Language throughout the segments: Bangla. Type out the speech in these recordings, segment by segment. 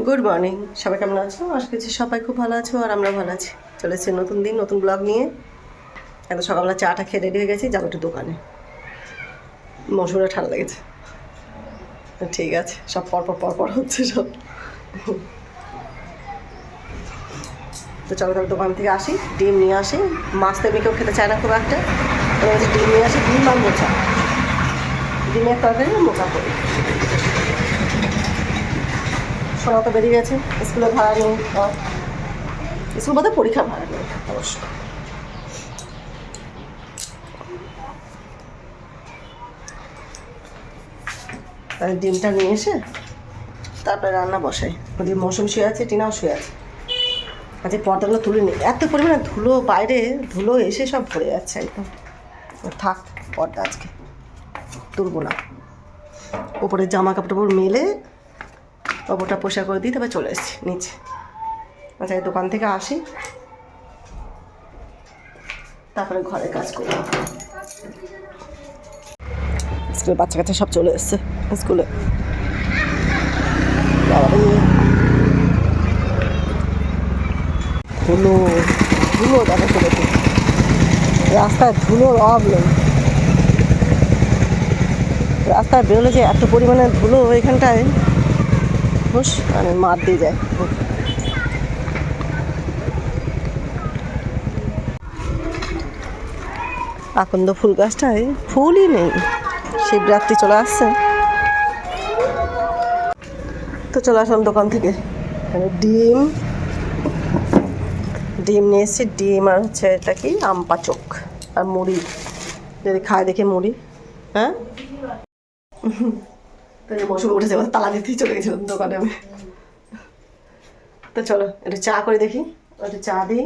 গুড মর্নিং সবাই কেমন আছো? আশা করছি সবাই খুব ভালো আছো আর আমরা ভালো আছি। চলে এসেছি নতুন দিন, নতুন ব্লগ নিয়ে। এখন সকালবেলা চাটা খেয়ে রেডি হয়ে গেছি, যাব একটু দোকানে। মৌসুমটা ঠান্ডা লেগেছে। ঠিক আছে, সব পরপর পরপর হচ্ছে সব। তো চলো তাহলে দোকান থেকে আসি, ডিম নিয়ে আসি। মাছ তো কেউ খেতে চায় না খুব একটা। ডিম নিয়ে আসি, ডিম আর মোচা। ডিমের তরকারি মোচা করি। সোনা তো বেরিয়ে গেছে। স্কুলে ভাড়া নেই স্কুল বলতে পরীক্ষা ভাড়া নেই, অবশ্য। তাহলে ডিমটা নিয়ে এসে তারপরে রান্না বসাই। ওদিকে মৌসুম শুয়ে আছে, টিনাও শুয়ে আছে। আজকে পর্দাগুলো তুলে নিই এত পরিমাণে ধুলো বাইরে, ধুলো এসে সব ভরে যাচ্ছে একদম। থাক পর্দা আজকে, তুলবো না। ওপরে জামা কাপড় মেলে ওপরটা পোষা করে দিই তারপর চলে এসেছি, নিচে। আচ্ছা দোকান থেকে আসি। তারপরে ঘরে কাজ করব। স্কুলে বাচ্চা কাচ্চা সব চলে এসছে স্কুলে। ধুলো ধুলো দেখো চলে রাস্তায় ধুলোর অভাব নেই। রাস্তায় বেরোলে যে এত পরিমাণে ধুলো এখানটায়। হুস মানে মার দিয়ে যায় আকন্দ ফুল গাছটায় ফুলই নেই। শিবরাত্রি চলে আসছে। তো চলে আসলাম দোকান থেকে। ডিম। ডিম নিয়ে এসেছি। ডিম আর হচ্ছে এটা কি? আম পাচক আর মুড়ি। যদি খায় দেখে মুড়ি। হ্যাঁ? মৌসুম উঠেছে এবার তালা দিতেই চলে গেছিলাম দোকানে আমি। তো চলো, একটু চা করে দেখি, একটু চা দিই,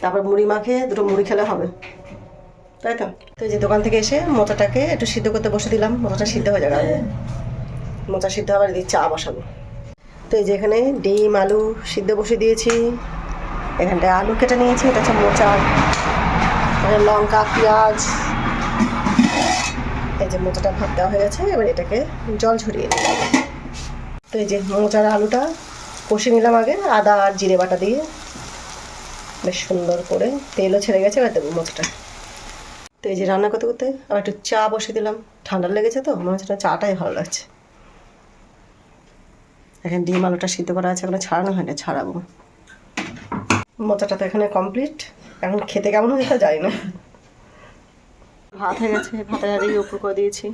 তারপর মুড়ি মাখে দুটো মুড়ি খেলে হবে। তাই তো? তো যে দোকান থেকে এসে মোচাটাকে একটু সিদ্ধ করতে বসে দিলাম, মোচাটা সিদ্ধ হয়ে যাবে। মোচা সিদ্ধ হবার দিয়ে চা বসাবো। তো এই যে এখানে ডিম, আলু সিদ্ধ বসে দিয়েছি। এখানটায় আলু কেটে নিয়েছি, এটা হচ্ছে মোচা। লঙ্কা, পেঁয়াজ এই যে মোচাটা ভাত দেওয়া হয়ে গেছে, এবার এটাকে জল ঝরিয়ে নিই। তো এই যে মোচার আলুটা কষে নিলাম আগে, আদা আর জিরে বাটা দিয়ে। বেশ সুন্দর করে তেলও ছেড়ে গেছে, এবার দেবো মোচাটা। তো এই যে রান্না করতে করতে আবার একটু চা বসে দিলাম। ঠান্ডা লেগেছে তো, মনে হচ্ছে না চাটাই ভালো লাগছে। এখানে ডিম আলুটা সিদ্ধ করা আছে, এখনও ছাড়ানো হয়নি, ছাড়াবো। মোচাটা তো এখানে কমপ্লিট এখন খেতে কেমন হয়েছে তা জানি না। ভাত হয়ে গেছে ভাতের হাড়ি উপর করে দিয়েছি।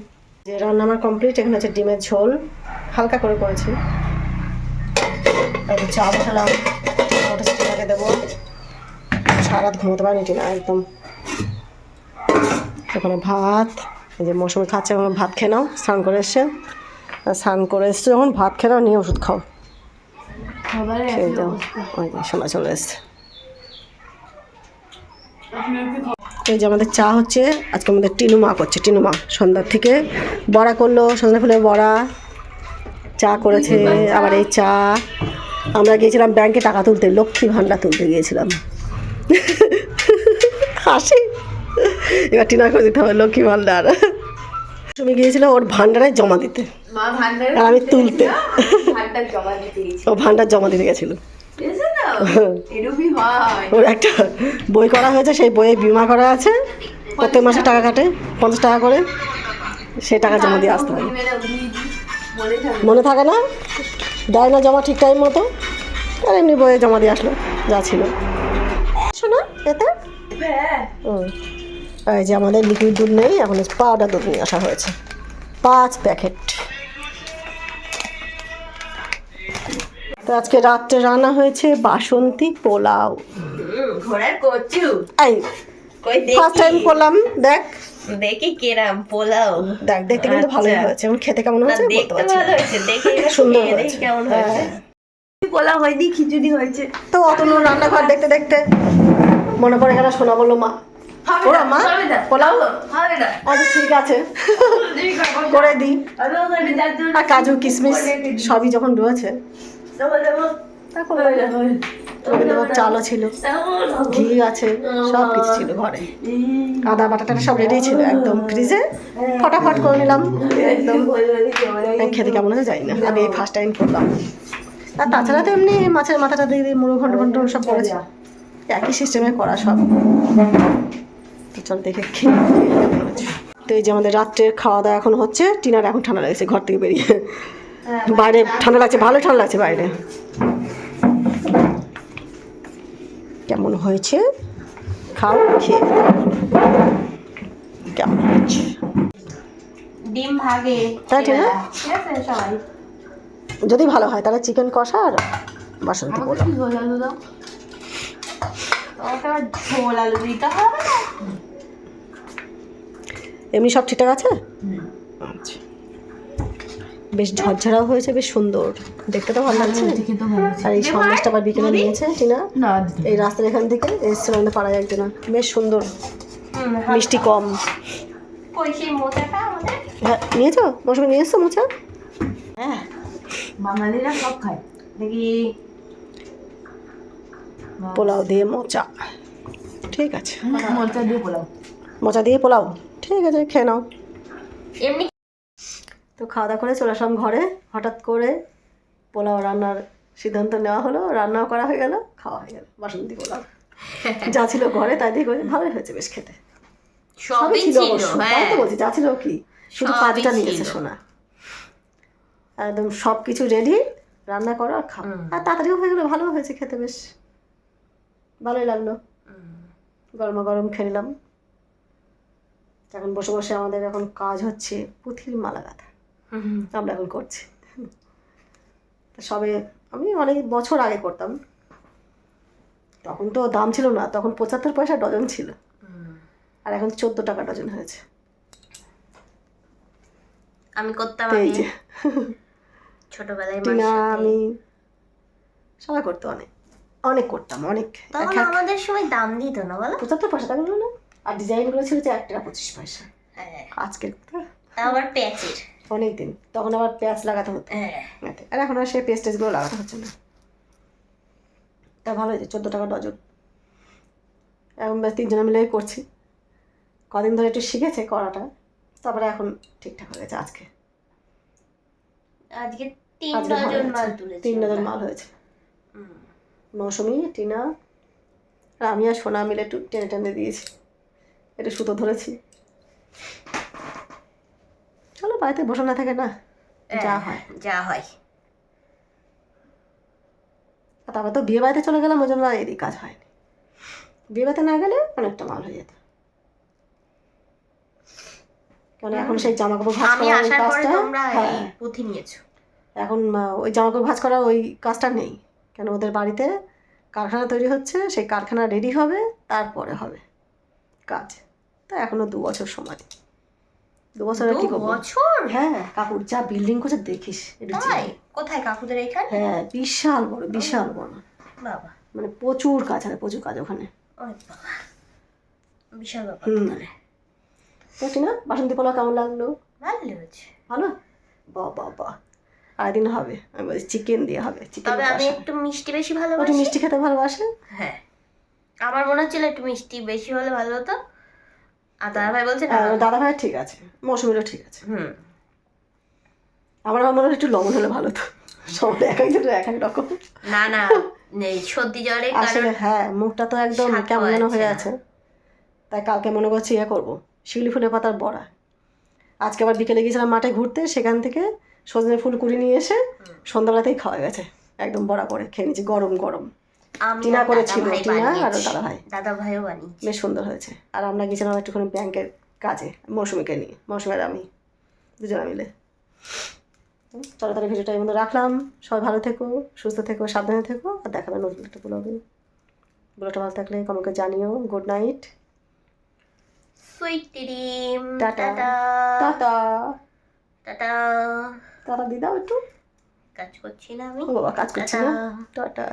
যে রান্না আমার কমপ্লিট এখানে হচ্ছে ডিমের ঝোল। হালকা করে করেছি। আর চা বসালাম। ওটা টিনাকে দেবো। সারা রাত ঘুমোতে পারিনি টিনা একদম। ওখানে ভাত এই যে মৌসুমি খাচ্ছে এখন ভাত খেয়ে নাও স্নান করে এসছে। স্নান করে এসছে যখন ভাত খেয়ে নাও নিয়ে ওষুধ খাও। খেয়ে যাও ওই যে শোনা চলে এসছে। এই যে আমাদের চা হচ্ছে আজকে আমাদের টিনু মা করছে। টিনু মা সন্ধ্যার থেকে বড়া করল সন্ধ্যা ফুলের বড়া চা করেছে আবার এই চা। আমরা গিয়েছিলাম ব্যাংকে টাকা তুলতে লক্ষ্মী ভাণ্ডার তুলতে গিয়েছিলাম। হাসি। এবার টিনা করে দিতে হবে লক্ষ্মী ভাণ্ডার। তুমি গিয়েছিল ওর ভাণ্ডারে জমা দিতে। আর আমি তুলতে ভান্ডার ও ভাণ্ডার জমা দিতে গেছিল বুঝেছ তো এরকমই হয় ওর একটা বই করা হয়েছে সেই বইয়ে বিমা করা আছে। প্রত্যেক মাসে টাকা। কাটে পঞ্চাশ টাকা করে। সেই টাকা জমা দিয়ে আসতে হবে মনে থাকে না? দেয় না জমা ঠিক টাইম মতো। আর এমনি বইয়ে জমা দিয়ে আসলো যা ছিল। শোনো এতে। হ্যাঁ। এই যে আমাদের লিকুইড দুধ নেই এখন পাউডার দুধ নিয়ে আসা হয়েছে। পাঁচ প্যাকেট। তো আজকে রাত্রে রান্না হয়েছে বাসন্তী পোলাও। ঘোড়ার কচু? এই ফার্স্ট টাইম করলাম দেখ। দেখি কেরাম পোলাও। দেখ দেখতে কিন্তু ভালোই আচ্ছা। হয়েছে। এখন খেতে কেমন হয়েছে? দেখতে ভালো হয়েছে। দেখে সুন্দর হয়েছে। কেমন হ্যাঁ। হয়েছে। পোলাও হয়নি খিচুড়ি হয়েছে। তো অতনু রান্নাঘর দেখতে দেখতে মনে পড়ে গেল শোনা বলল মা ওরা মা পোলাও? আচ্ছা ঠিক আছে। করে দিই। আর কাজু কিশমিশ সবই যখন রয়েছে। চালও ছিল। ঘি আছে সব কিছু ছিল ঘরে। আদা বাটাটা সব রেডি ছিল একদম ফ্রিজে ফটাফট করে নিলাম একদম। খেতে কেমন হয়েছে জানি না আমি এই ফার্স্ট টাইম করলাম আর তাছাড়া তো এমনি মাছের মাথাটা দিয়ে দিয়ে মুড়ো ঘন্ট ঘন্ট সব করেছে। একই সিস্টেমে করা সব। তো চল দেখে খেয়ে তো এই যে আমাদের রাত্রের খাওয়া দাওয়া এখন হচ্ছে টিনার এখন ঠান্ডা লাগছে ঘর থেকে বেরিয়ে। বাইরে ঠান্ডা লাগছে ভালো ঠান্ডা লাগছে বাইরে। কেমন হয়েছে? খাও খেয়ে কেমন হয়েছে? ডিম ভাগে তাই ঠিক না? যদি ভালো হয় তাহলে চিকেন কষা আর বাসন্তী পোলাও ঝোল আলু দাও? ঝোল আলু দিতে হবে এমনি সব ঠিকঠাক আছে? আচ্ছা। বেশ ঝরঝরাও হয়েছে বেশ সুন্দর। দেখতে তো ভালো লাগছে। আর এই সন্দেশটা আবার বিকেলে নিয়েছে টিনা। এই রাস্তার এখান থেকে এসেছিল আমাদের পাড়ায় একজনা বেশ সুন্দর। মিষ্টি কম। হ্যাঁ নিয়েছো? মৌসুমি নিয়ে এসছো মোচা? হ্যাঁ বাঙালিরা সব খায়। দেখি। পোলাও দিয়ে মোচা। ঠিক আছে। মরচা দিয়ে পোলাও। মোচা দিয়ে পোলাও। ঠিক আছে খেয়ে নাও। এমনি তো খাওয়া দাওয়া করে চলে আসলাম ঘরে। হঠাৎ করে পোলাও রান্নার সিদ্ধান্ত নেওয়া হলো রান্নাও করা হয়ে গেল খাওয়া হয়ে গেল বাসন্তী পোলাও। যা ছিল ঘরে তাই দিয়ে করে ভালোই হয়েছে বেশ খেতে। সবই ছিল অবশ্য তাই হ্যাঁ তো বলছি যা ছিল কি? শুধু কাজটা নিয়েছে। শোনা একদম সব কিছু রেডি রান্না করো আর খাও। আর তাড়াতাড়িও হয়ে গেলো ভালো হয়েছে খেতে বেশ। ভালোই লাগল। গরমা গরম খেয়ে নিলাম। এখন বসে বসে আমাদের এখন কাজ হচ্ছে পুঁথির মালা গাঁথা। আমরা এখন করছি। সবে আমি অনেক বছর আগে করতাম। তখন তো দাম ছিল না তখন পঁচাত্তর পয়সা ডজন ছিল। আর এখন চোদ্দ টাকা ডজন হয়েছে। আমি করতাম এই যে। ছোটবেলায় টিনা আমি সবাই করতো অনেক। অনেক করতাম অনেক। তখন আমাদের সময় দাম দিত না বলো। পঁচাত্তর পয়সা দাম না? আর ডিজাইনগুলো ছিল যে এক টাকা পঁচিশ পয়সা। হ্যাঁ। আজকের আবার প্যাচের অনেক দিন তখন আবার পেঁয়াজ লাগাতে হতো। হ্যাঁ। আর এখন আর সেই পেস্ট টেস্টগুলো লাগাতে হচ্ছে না। তা ভালো হয়েছে চোদ্দ টাকা ডজন। এখন তিনজনে মিলেই করছি। কদিন ধরে একটু শিখেছে করাটা। তারপরে এখন ঠিকঠাক হয়ে গেছে আজকে। আজকে তিন ডজন মাল। তুলেছি তিন ডজন মাল হয়েছে। মৌসুমি টিনা আর আমি আর সোনা মিলে একটু টেনে টেনে দিয়েছি। একটু সুতো ধরেছি। চলো বাড়িতে বসে না থাকে না। যা হ্যাঁ, হয় যা হয়। তারপর তো বিয়ে বাড়িতে চলে গেলাম ওই জন্য এদিক কাজ হয়নি। বিয়ে বাড়িতে না গেলে অনেকটা মাল হয়ে যেত। কারণ এখন সেই জামা কাপড় ভাঁজ করার ওই কাজটা হ্যাঁ। পুঁথি নিয়েছো। এখন ওই জামা কাপড় ভাঁজ করার ওই কাজটা নেই। কেন ওদের বাড়িতে কারখানা তৈরি হচ্ছে সেই কারখানা রেডি হবে তারপরে হবে কাজ। তা এখনও দু বছর সময়। দু বছর কি বছর? হ্যাঁ কাকুর যা বিল্ডিং করছে দেখিস। কোথায় কাকুদের এখানে? হ্যাঁ বিশাল বড় বিশাল বড়। বাবা। মানে প্রচুর কাজ আছে প্রচুর কাজ ওখানে। বিশাল ব্যাপার। হুম। না বাসন্তী পোলাও কেমন লাগল? ভালো লেগেছে ভালো? বাহ বাহ বাহ আরেকদিন হবে আমি বলছি চিকেন দিয়ে হবে চিকেন তবে আমি একটু মিষ্টি বেশি ভালোবাসি। মিষ্টি খেতে ভালোবাসে? হ্যাঁ। আমার মনে হচ্ছিল একটু মিষ্টি বেশি হলে ভালো হতো। আর দাদা ভাই বলছে না? দাদা ভাই ঠিক আছে মৌসুমিরও ঠিক আছে। হুম। আমার আমার মনে হয় একটু লবণ হলে ভালো তো। সবাই এক একজনের এক এক রকম। না না এই সর্দি জ্বরে আসলে হ্যাঁ মুখটা তো একদম কেমন যেন হয়ে আছে। তাই কালকে মনে করছি ইয়ে করব শিউলি ফুলের পাতার বড়া। আজকে আবার বিকেলে গিয়েছিলাম মাঠে ঘুরতে সেখান থেকে সজনে ফুল কুড়ি নিয়ে এসে সন্ধ্যাবেলাতেই খাওয়া গেছে। একদম বড়া করে খেয়ে নিয়েছি গরম গরম। টিনা করেছিল, টিনা আর দাদা ভাই। দাদা ভাইও বানিয়েছে। বেশ সুন্দর হয়েছে। আর আমরা গেছিলাম একটুখানি ব্যাংকের কাজে মৌসুমিকে নিয়ে। মৌসুমের আমি দুজনে মিলে। চলো তাহলে ভিডিওটা এই রাখলাম। সবাই ভালো থেকো সুস্থ থেকো সাবধানে থেকো আর দেখাবে নতুন একটা ব্লগে ব্লগটা ভালো থাকলে কমকে জানিও। Good night. সুইট টিডিম টাটা। টাটা। টাটা। টাটা। দিদাও একটু। কাজ করছি না আমি। ও বাবা কাজ করছি না। টাটা।